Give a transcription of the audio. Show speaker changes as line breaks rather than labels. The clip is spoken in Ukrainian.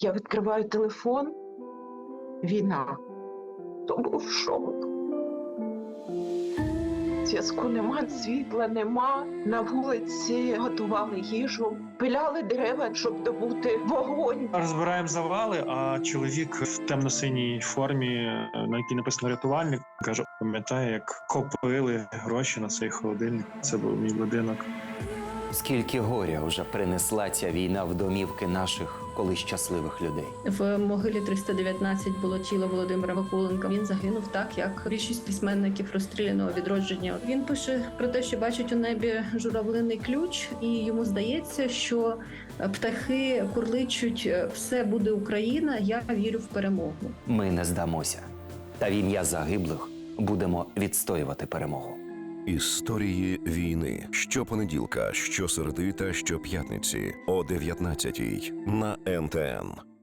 Я відкриваю телефон. Війна. То був шок. Зв'язку нема, світла нема. На вулиці готували їжу, пиляли дерева, щоб добути вогонь.
Розбираємо завали, а чоловік в темно-синій формі, на якій написано рятувальник, каже: пам'ятає, як копили гроші на цей холодильник. Це був мій будинок.
Скільки горя вже принесла ця війна в домівки наших колись щасливих людей.
В могилі 319 було тіло Володимира Вакуленка. Він загинув так, як більшість письменників розстріляного відродження. Він пише про те, що бачить у небі журавлиний ключ, і йому здається, що птахи курличуть все буде Україна. Я вірю в перемогу.
Ми не здамося. Та в ім'я загиблих будемо відстоювати перемогу.
Історії війни щопонеділка, щосереди та щоп'ятниці о 19 на НТН.